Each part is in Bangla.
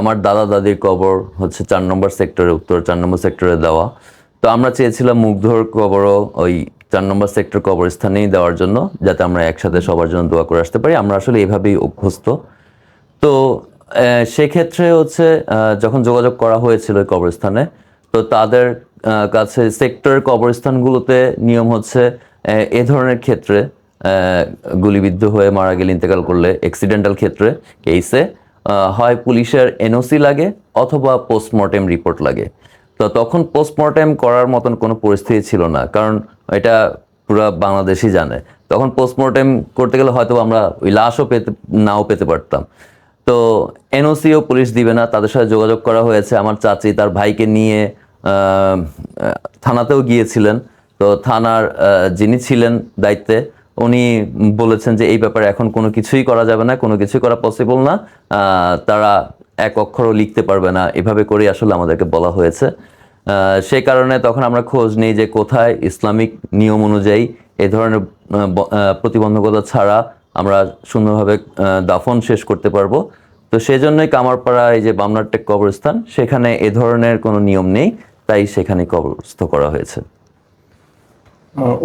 আমার দাদা দাদির কবর হচ্ছে চার নম্বর সেক্টরে, উত্তর চার নম্বর সেক্টরে দেওয়া। তো আমরা চেয়েছিলাম মুগ্ধর কবরও ওই চার নম্বর সেক্টর কবরস্থানেই দেওয়ার জন্য, যাতে আমরা একসাথে সবার জন্য দোয়া করে আসতে পারি। আমরা আসলে এভাবেই অভ্যস্ত। তো সেক্ষেত্রে হচ্ছে যখন যোগাযোগ করা হয়েছিল ওই কবরস্থানে, তো তাদের কাছে সেক্টর কবরস্থানগুলোতে নিয়ম হচ্ছে, এ ধরনের ক্ষেত্রে গুলিবিদ্ধ হয়ে মারা গেলে ইন্তেকাল করলে অ্যাক্সিডেন্টাল ক্ষেত্রে কেসে হয় পুলিশের এনওসি লাগে অথবা পোস্টমর্টেম রিপোর্ট লাগে। তো তখন পোস্টমর্টেম করার মতন কোনো পরিস্থিতি ছিল না, কারণ এটা পুরো বাংলাদেশই জানে। তখন পোস্টমর্টেম করতে গেলে হয়তো আমরা ওই লাশও পেতে, নাও পেতে পারতাম। তো এনওসিও পুলিশ দিবে না, তাদের সাথে যোগাযোগ করা হয়েছে। আমার চাচি তার ভাইকে নিয়ে থানাতেও গিয়েছিলেন। তো থানার যিনি ছিলেন দায়িত্বে উনি বলেছেন যে এই ব্যাপারে এখন কোনো কিছুই করা যাবে না, কোনো কিছুই করা পসিবল না। তারা এক অক্ষরও লিখতে পারবে না। এভাবে করেই আসলে আমাদেরকে বলা হয়েছে। সেই কারণে তখন আমরা খোঁজ নিই যে কোথায় ইসলামিক নিয়ম অনুযায়ী এ ধরনের প্রতিবন্ধকতা ছাড়া আমরা সুন্দরভাবে দাফন শেষ করতে পারব। তো সেই জন্যই কামারপাড়া, এই যে বামনারটেক কবরস্থান, সেখানে এ ধরনের কোনো নিয়ম নেই। তাই সেখানে কবরস্থ করা হয়েছে।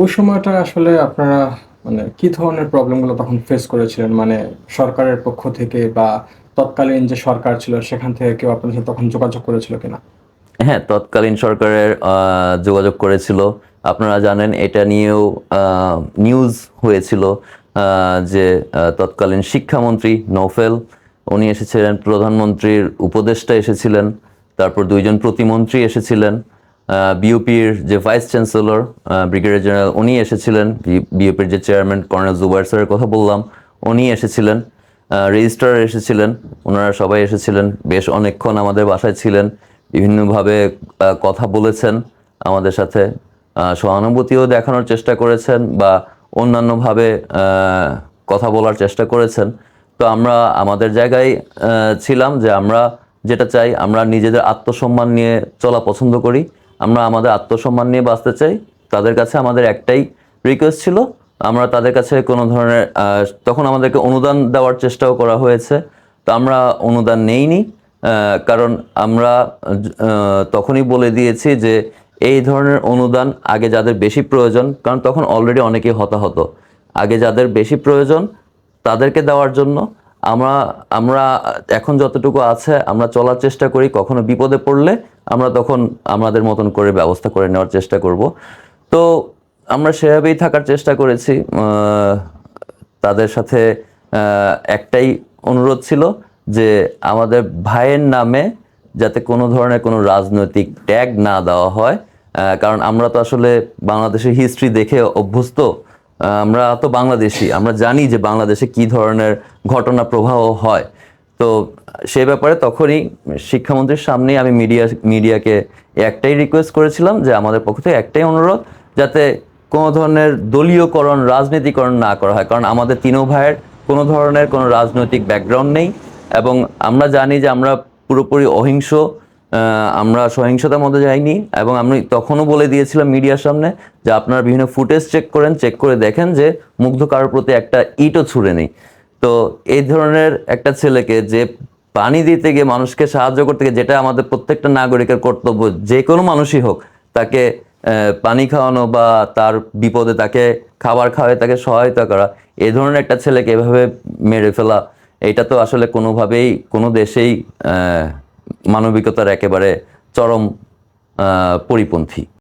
ওই সময়টা আসলে আপনারা মানে কি ধরনের প্রবলেমগুলো তখন ফেস করেছিলেন? মানে সরকারের পক্ষ থেকে বা তৎকালীন যে সরকার ছিল, সেখান থেকে কেউ আপনার সাথে তখন যোগাযোগ করেছিল কিনা? হ্যাঁ তৎকালীন সরকারের যোগাযোগ করেছিল। আপনারা জানেন, এটা নিয়েও নিউজ হয়েছিল যে তৎকালীন শিক্ষামন্ত্রী নৌফেল উনি এসেছিলেন, প্রধানমন্ত্রীর উপদেষ্টা এসেছিলেন, তারপর দুইজন প্রতিমন্ত্রী এসেছিলেন। বিউপির যে ভাইস চ্যান্সেলর ব্রিগেডিয়ার জেনারেল উনি এসেছিলেন। বিউপির যে চেয়ারম্যান কর্নেল জুবাইর স্যারের কথা বললাম, উনি এসেছিলেন। রেজিস্ট্রার এসেছিলেন ওনারা সবাই এসেছিলেন। বেশ অনেকক্ষণ আমাদের বাসায় ছিলেন, বিভিন্নভাবে কথা বলেছেন আমাদের সাথে। সহানুভূতিও দেখানোর চেষ্টা করেছেন বা অন্যান্যভাবে কথা বলার চেষ্টা করেছেন। তো আমরা আমাদের জায়গায় ছিলাম যে আমরা যেটা চাই, আমরা নিজেদের আত্মসম্মান নিয়ে চলা পছন্দ করি। আমরা আমাদের আত্মসম্মান নিয়ে বাঁচতে চাই। তাদের কাছে আমাদের একটাই রিকোয়েস্ট ছিল। আমরা তাদের কাছে কোনো ধরনের তখন আমাদেরকে অনুদান দেওয়ার চেষ্টাও করা হয়েছে। তো আমরা অনুদান নেইনি কারণ আমরা তখনই বলে দিয়েছি যে এই ধরনের অনুদান আগে যাদের বেশি প্রয়োজন, কারণ তখন অলরেডি অনেকেই হতাহত। আগে যাদের বেশি প্রয়োজন তাদেরকে দেওয়ার জন্য আমরা আমরা এখন যতটুকু আছে, আমরা চলার চেষ্টা করি। কখনো বিপদে পড়লে আমরা তখন আমাদের মতন করে ব্যবস্থা করে নেওয়ার চেষ্টা করব। তো আমরা সেভাবেই থাকার চেষ্টা করেছি। তাদের সাথে একটাই অনুরোধ ছিল যে আমাদের ভাইয়ের নামে যাতে কোনো ধরনের কোনো রাজনৈতিক ট্যাগ না দেওয়া হয়। কারণ আমরা তো আসলে বাংলাদেশের হিস্ট্রি দেখে অভ্যস্ত। আমরা তো বাংলাদেশি। আমরা জানি যে বাংলাদেশে কি ধরনের ঘটনা প্রবাহ হয়। তো সে ব্যাপারে তখনই শিক্ষামন্ত্রীর সামনেই আমি মিডিয়া, মিডিয়াকে একটাই রিকোয়েস্ট করেছিলাম যে আমাদের পক্ষ থেকে একটাই অনুরোধ যাতে কোনো ধরনের দলীয়করণ, রাজনীতিকরণ না করা হয়। কারণ আমাদের তিনও ভাইয়ের কোনো ধরনের কোনো রাজনৈতিক ব্যাকগ্রাউন্ড নেই এবং আমরা জানি যে আমরা পুরোপুরি অহিংস আমরা সহিংসতার মধ্যে যাইনি এবং আমি তখনও বলে দিয়েছিলাম মিডিয়ার সামনে যে আপনারা বিভিন্ন ফুটেজ চেক করেন চেক করে দেখেন যে মুগ্ধ কারোর প্রতি একটা ইটও ছুঁড়ে নেই। তো এই ধরনের একটা ছেলেকে যে পানি দিতে গিয়ে মানুষকে সাহায্য করতে গিয়ে যেটা আমাদের প্রত্যেকটা নাগরিকের কর্তব্য, যে কোনো মানুষই হোক, তাকে পানি খাওয়ানো বা তার বিপদে তাকে খাবার খাওয়ায়, তাকে সহায়তা করা, এ ধরনের একটা ছেলেকে এভাবে মেরে ফেলা, এটা তো আসলে কোনোভাবেই, কোনো দেশেই মানবিকতার একেবারে চরম পরিপন্থী।